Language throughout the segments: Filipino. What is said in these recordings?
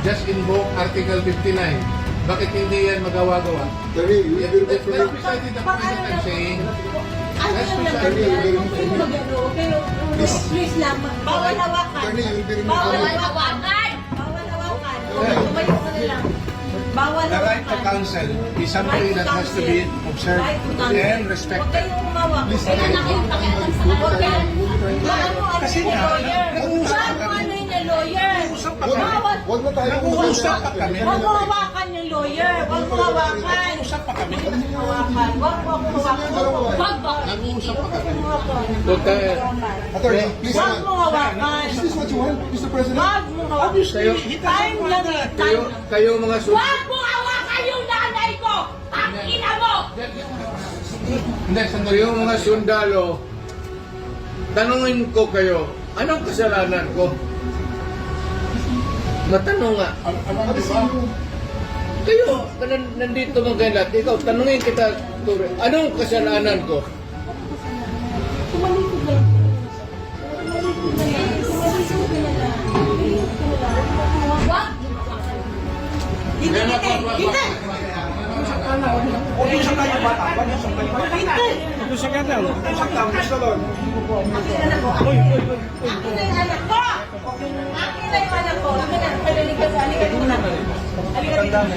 just invoke Article 59. Bakit hindi yan magawa-gawa? You Yeah, will that's definitely... precisely the point that I'm saying. That's precisely yan? Huwag kayong mag-ano, pero please lang, bawal hawakan. Attorney, you will be Bawal hawakan. Bawal hawakan. Tumayo ka na lang. Bawal The right to hawakan. counsel is something that has to be observed and Huwag respected. kayong umawak. Huwag kayong nakipakialam sa Huwag ano Kasi nga, lawyer? nag-uusap kami. ano yung lawyer? Nag-uusap pa Huwag- kami. Bawal. Huwag na tayo Nag-uusap pa kami. Huwag mo hawakan yung lawyer. Huwag mo hawakan. Nag-uusap pa kami. Huwag mo hawakan. Huwag mo hawakan. Huwag ba? Nag-uusap pa kami. Huwag mo hawakan. Total. Attorney, please Huwag mo hawakan. Is this what you want, Mr. President? Huwag mo hawakan. Kayo, Time lang eh. kayo, kayo mga sus... Huwag mo hawakan yung nanay ko! Ang ina mo! Hindi, sandali. Yung mga sundalo, tanungin ko kayo, anong kasalanan ko? Matanong nga. Ano ba? Kayo, nan- nandito mga lahat, ikaw, tanungin kita, Ture, anong kasalanan ko? Tumalikod lang. Tumalikod lang. Tumalikod lang. Huwag! Hindi, hindi, hindi! Huwag yung sakay yung bata. Huwag yung sakay yung bata. Huwag yung sakay lang. Huwag yung sakay lang. Gusto doon. Akin na yung anak ko! Akin na yung anak ko! Akin na, palilig ka sa alikan mo na. Alikan mo na. Akin na yung anak ko. Don't,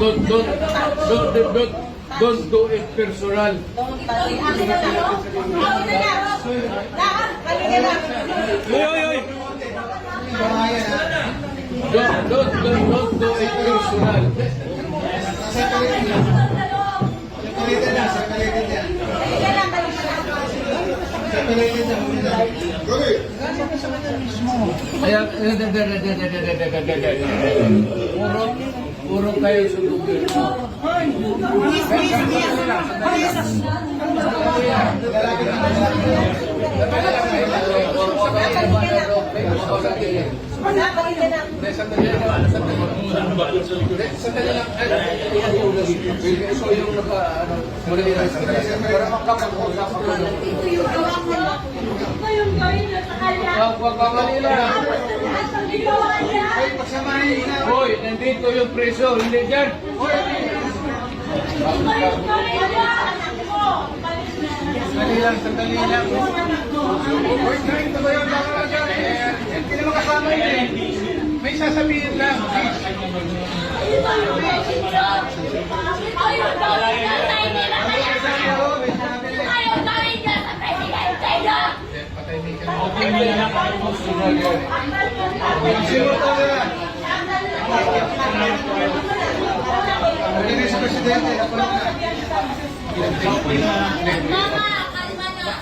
don't, don't, don't, don't, don't, don't do it personal. Uy, uy, uy. Don't, don't, don't, don't do it personal. Halika lang, halika lang. Attorney, Kaya, puro, puro kayo sundugin. Halika na. Sandali lang, sandali lang. Sandali lang. Ito yung naka, ano, muli lang. Para makapag-usap ako. Ito yung gawa ko. Ito yung gawin na sa kanya. Wag, wag, wag, Manila. Lahat ng ginawa niya. Hoy, nandito yung preso, hindi dyan. Hoy, yung na. sandali lang, sandali lang. Hoy, kain ka ba yun? May sasabihin lang. Hindi. Mama, kalma na.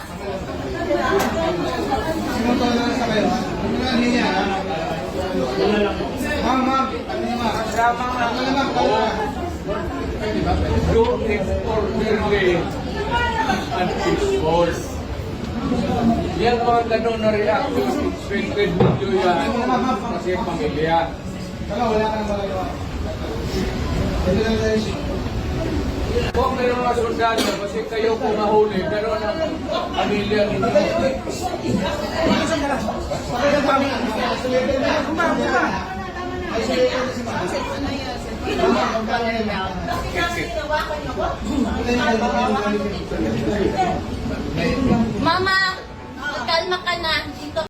To na sa kayo? Ano na niya? Ma'am, ma'am. Ano na ma'am? Ano na ma'am? Ano na? Do it orderly and peaceful. Yan mga ganun na reaction, expected video yan. Kasi pamilya. Wala, wala ka nang magagawa. Ito lang tayo. Kung may mga sundalo, kasi kayo kung mahuli, pero ang pamilya ninyo. Mama, kalma ka na. Dito